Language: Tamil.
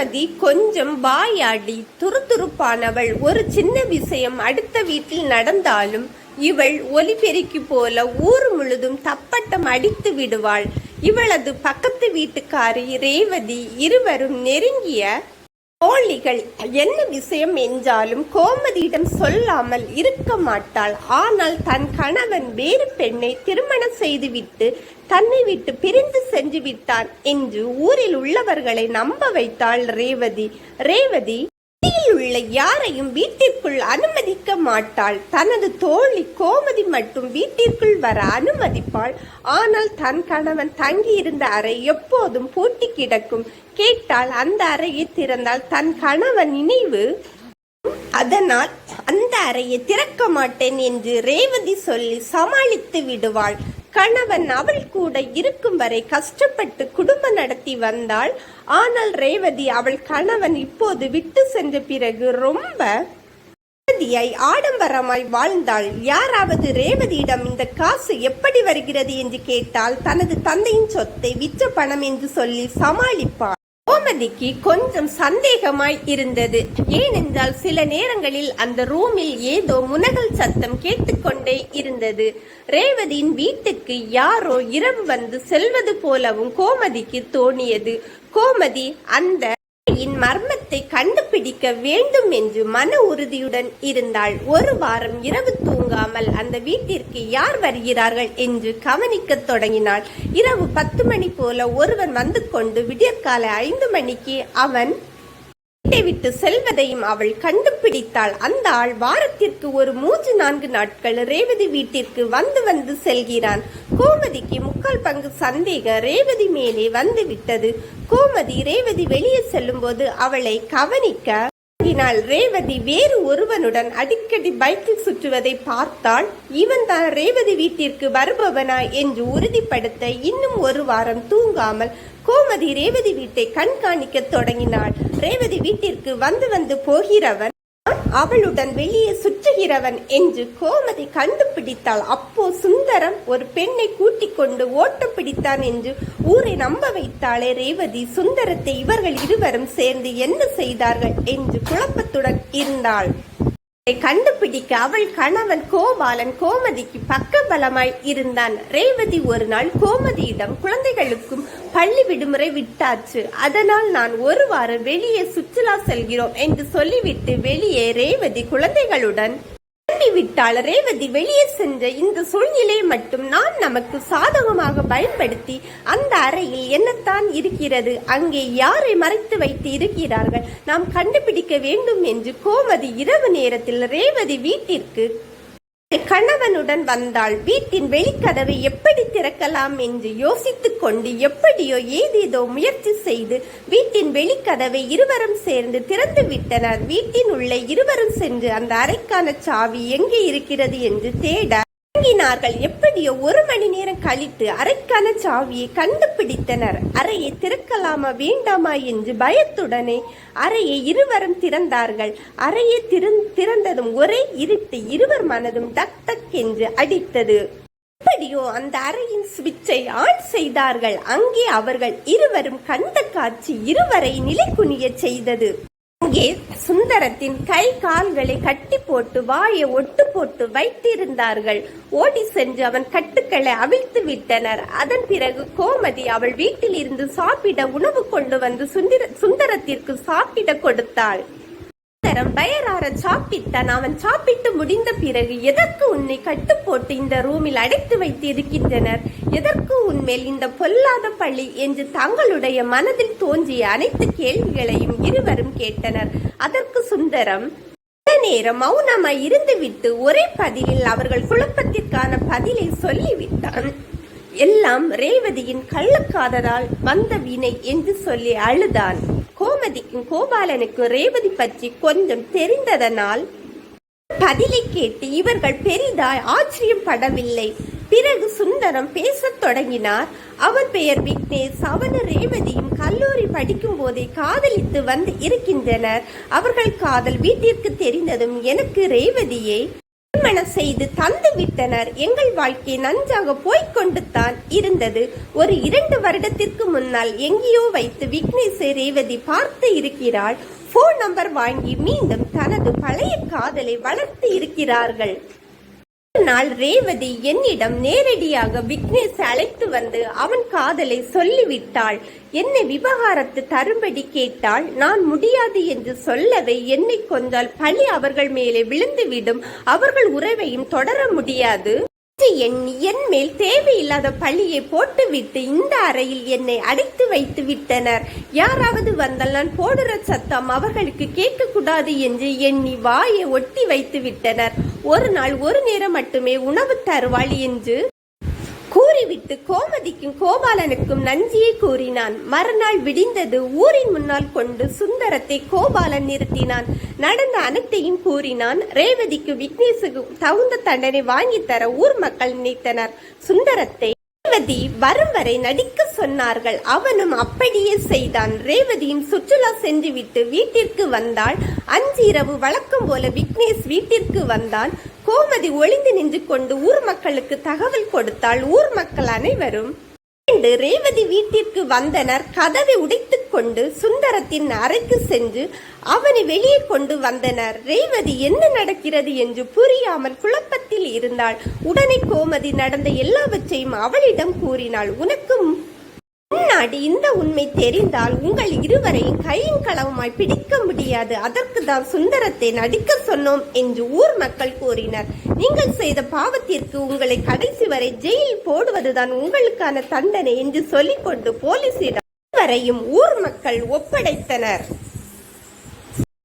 சுமதி கொஞ்சம் வாயாடி துருதுருப்பானவள். ஒரு சின்ன விஷயம் அடுத்த வீட்டில் நடந்தாலும் இவள் ஒலிபெருக்கி போல ஊர் முழுதும் தப்பட்டம் அடித்து விடுவாள். இவளது பக்கத்து வீட்டுக்காரி ரேவதி இருவரும் நெருங்கிய தோழிகள் என்ன விஷயம் என்றாலும் கோமதியிடம் சொல்லாமல் இருக்க மாட்டாள். ஆனால் தன் கணவன் வேறு பெண்ணை திருமணம் செய்துவிட்டு தன்னை விட்டு பிரிந்து சென்று விட்டான் என்று ஊரில் உள்ளவர்களை நம்ப வைத்தாள் ரேவதி. ரேவதி உள்ள யாரையும் வீட்டிற்குள் அனுமதிக்க மாட்டாள். தனது தோழி கோமதி மட்டும் வீட்டிற்குள் வர அனுமதிப்பாள். ஆனால் தன் கணவன் தங்கியிருந்த அறை எப்போதும் பூட்டி கிடக்கும். கேட்டால் அந்த அறையை திறந்தால் தன் கணவன் நினைவு? அதனால் அந்த அறையை திறக்க மாட்டேன் என்று ரேவதி சொல்லி சமாளித்து விடுவாள். கணவன் அவள் கூட இருக்கும் வரை கஷ்டப்பட்டு குடும்பம் நடத்தி வந்தாள். ஆனால் ரேவதி அவள் கணவன் இப்போது விட்டு சென்ற பிறகு ரொம்ப ரேவதியாய் ஆடம்பரமாய் வாழ்ந்தாள். யாராவது ரேவதியிடம் இந்த காசு எப்படி வருகிறது என்று கேட்டால் தனது தந்தையின் சொத்தை விற்ற பணம் என்று சொல்லி சமாளிப்பாள். கோமதிக்கு கொஞ்சம் சந்தேகமாய் இருந்தது. ஏனென்றால் சில நேரங்களில் அந்த ரூமில் ஏதோ முனகல் சத்தம் கேட்டுக்கொண்டே இருந்தது. ரேவதியின் வீட்டுக்கு யாரோ இரவு வந்து செல்வது போலவும் கோமதிக்கு தோணியது. கோமதி அந்த இன் மர்மத்தை கண்டுபிடிக்க வேண்டும் என்று மன உறுதியுடன் இருந்தாள். ஒரு வாரம் இரவு தூங்காமல் அந்த வீட்டிற்கு யார் வருகிறார்கள் என்று கவனிக்க தொடங்கினாள். இரவு பத்து மணி போல ஒருவன் வந்து கொண்டு விடியற்கால ஐந்து மணிக்கு அவன் வீட்டை விட்டு செல்வதையும் அவள் கண்டுபிடித்தாள். அந்த ஆள் வாரத்திற்கு ஒரு மூன்று நான்கு நாட்கள் ரேவதி வீட்டிற்கு வந்து வந்து செல்கிறான். கோமதிக்கு முக்கால் பங்கு சந்தேக ரேவதி மேலே வந்து விட்டது. கோமதி ரேவதி வெளியே செல்லும்போது அவளை கவனிக்க தொடங்கினாள். ரேவதி வேறு ஒருவனுடன் அடிக்கடி பைக்கில் சுற்றுவதை பார்த்தால் இவன் தான் ரேவதி வீட்டிற்கு வருபவனா? என்று உறுதிப்படுத்த இன்னும் ஒரு வாரம் தூங்காமல் கோமதி ரேவதி வீட்டை கண்காணிக்க தொடங்கினாள். ரேவதி வீட்டிற்கு வந்து வந்து போகிறவன் அவளுடன் வெளியே சுற்றுகிறவன் என்று கோமதி கண்டுபிடித்தாள். அப்போ சுந்தரம் ஒரு பெண்ணை கூட்டிக் கொண்டு ஓட்டம் பிடித்தான் என்று ஊரை நம்ப வைத்தாளே ரேவதி சுந்தரத்தை இவர்கள் இருவரும் சேர்ந்து என்ன செய்தார்கள் என்று குழப்பத்துடன் இருந்தாள். கண்டுபிடிக்க அவள் கணவன் கோபாலன் கோமதிக்கு பக்கபலமாய் இருந்தான். ரேவதி ஒரு நாள் கோமதியிடம் குழந்தைகளுக்கும் பள்ளி விடுமுறை விட்டாச்சு. அதனால் நான் ஒரு வாரம் வெளியே சுற்றுலா செல்கிறோம் என்று சொல்லிவிட்டு வெளியே ரேவதி குழந்தைகளுடன் கிளம்பி ரேவதி வெளியே சென்ற இந்த சூழ்நிலையை மட்டும் நான் நமக்கு சாதகமாக பயன்படுத்தி அந்த அறையில் என்னத்தான் இருக்கிறது? அங்கே யாரை மறைத்து வைத்து இருக்கிறார்கள்? நாம் கண்டுபிடிக்க வேண்டும் என்று கோமதி இரவு நேரத்தில் ரேவதி வீட்டிற்கு கணவனுடன் வந்தாள் வீட்டின் வெளிக்கதவை எப்படி திறக்கலாம் என்று யோசித்துக் கொண்டு எப்படியோ ஏதேதோ முயற்சி செய்து வீட்டின் வெளிக்கதவை இருவரும் சேர்ந்து திறந்து விட்டனர். வீட்டின் உள்ளே இருவரும் சென்று அந்த அறைக்கான சாவி எங்கே இருக்கிறது என்று தேட தொடங்கினார்கள் எப்படியோ ஒரு மணி நேரம் கழித்து அறைக்கான சாவியை கண்டுபிடித்தனர். அறையை திறக்கலாமா வேண்டாமா என்று பயத்துடனே அறையை இருவரும் திறந்தார்கள். அறையை திறந்- திறந்ததும் ஒரே இருட்டு இருவர் மனதும் டக் டக் என்று அடித்தது. எப்படியோ அந்த அறையின் சுவிட்சை ஆன் செய்தார்கள். அங்கே அவர்கள் இருவரும் கண்ட காட்சி இருவரை நிலைக்குனிய செய்தது. அங்கே சுந்தரத்தின் கை கால்களை கட்டி போட்டு வாயை ஒட்டு போட்டு வைத்திருந்தார்கள். ஓடி சென்று அவன் கட்டுக்களை அவிழ்த்து விட்டனர். அதன் பிறகு கோமதி அவள் வீட்டில் இருந்து சாப்பிட உணவு கொண்டு வந்து சுந்தர சுந்தரத்திற்கு சாப்பிட கொடுத்தாள். சுந்தரம் வயறார சாப்பிட்டான் அவன் சாப்பிட்டு முடிந்த பிறகு எதற்கு உன்னை கட்டு போட்டு இந்த ரூமில் அடைத்து வைத்து இருக்கின்றனர்? எதற்கு உன்மேல் இந்த பொல்லாத பழி என்று தங்களுடைய மனதில் தோன்றிய அனைத்து கேள்விகளையும் இருவரும் கேட்டனர். அதற்கு சுந்தரம் நேரம் மௌனமாய் இருந்துவிட்டு ஒரே பதிலில் அவர்கள் குழப்பத்திற்கான பதிலை சொல்லிவிட்டான். எல்லாம் ரேவதியின் கள்ளக்காதலால் வந்த வினை என்று சொல்லி அழுதான். கோமதிக்கும் கோபாலனுக்கும் ரேவதி பற்றி கொஞ்சம் தெரிந்ததனால் பதிலை கேட்டு இவர்கள் பெரிதாய் ஆச்சரியப்படவில்லை பிறகு சுந்தரம் பேசத் தொடங்கினார். அவன் பெயர் விக்னேஷ். அவனு ரேவதியும் கல்லூரி படிக்கும் போதே காதலித்து வந்து இருக்கின்றனர். அவர்கள் காதல் வீட்டிற்கு தெரிந்ததும் எனக்கு ரேவதியை திருமணம் செய்து தந்து விட்டனர் எங்கள் வாழ்க்கை நன்றாக போய்கொண்டு தான் இருந்தது. ஒரு இரண்டு வருடத்திற்கு முன்னால் எங்கேயோ வைத்து விக்னேஷை ரேவதி பார்த்து இருக்கிறாள். போன் நம்பர் வாங்கி மீண்டும் தனது பழைய காதலை வளர்த்து இருக்கிறார்கள். நாள் ரேவதி என்னிடம் நேரடியாக விக்னேஷ் அழைத்து வந்து அவன் காதலை சொல்லிவிட்டாள். என்னை விவகாரத்து தரும்படி கேட்டால் நான் முடியாது என்று சொல்லவே என்னை கொஞ்சால் பழி அவர்கள் மேலே விழுந்துவிடும். அவர்கள் உறவையும் தொடர முடியாது. என் என் மேல் தேவையில்லாத பழியை போட்டுவிட்டு இந்த அறையில் என்னை அடைத்து வைத்து விட்டனர். யாராவது வந்தால் நான் போடுற சத்தம் அவர்களுக்கு கேட்கக்கூடாது என்று எண்ணி வாயை ஒட்டி வைத்து விட்டனர். ஒரு நாள் ஒரு நேரம் மட்டுமே உணவு தருவாள் என்று கூறிவிட்டு கோமதிக்கும் கோபாலனுக்கும் நஞ்சியை கூறினான். மறுநாள் விடிந்தது ஊரின் முன்னால் கொண்டு சுந்தரத்தை கோபாலன் நிறுத்தினான். நடந்த அனைத்தையும் கூறினான். ரேவதிக்கு விக்னேஷுக்கு தகுந்த தண்டனை வாங்கித் தர ஊர் மக்கள் நினைத்தனர். சுந்தரத்தை ரேவதி வரும் வரை நடிக்க சொன்னார்கள். அவனும் அப்படியே செய்தான். ரேவதியும் சுற்றுலா சென்றுவிட்டு வீட்டிற்கு வந்தாள். அஞ்சிரவு வழக்கம் போல விக்னேஷ் வீட்டிற்கு வந்தான். கோமதி ஒளிந்து நின்று கொண்டு ஊர் மக்களுக்கு தகவல் கொடுத்தாள். ஊர் மக்கள் அனைவரும் இரண்டு ரேவதி வீட்டிற்கு வந்தனர். கதவை உடைத்துக் கொண்டு சுந்தரத்தின் அறைக்கு சென்று அவனை வெளியே கொண்டு வந்தனர். ரேவதி என்ன நடக்கிறது? என்று புரியாமல் குழப்பத்தில் இருந்தாள். உடனே கோமதி நடந்த எல்லாவற்றையும் அவளிடம் கூறினாள். உனக்கும் முன்னாடி இந்த உண்மை தெரிந்தால் உங்கள் இருவரையும் கையும் களவுமாய் பிடிக்க முடியாது. அதற்கு தான் சுந்தரத்தை நடிக்க சொன்னோம் என்று ஊர் மக்கள் கூறினர். நீங்கள் செய்த பாவத்திற்கு உங்களை கடைசி வரை ஜெயிலில் போடுவதுதான் உங்களுக்கான தண்டனை என்று சொல்லிக்கொண்டு போலீசிடம் வரையும் ஊர் மக்கள் ஒப்படைத்தனர்.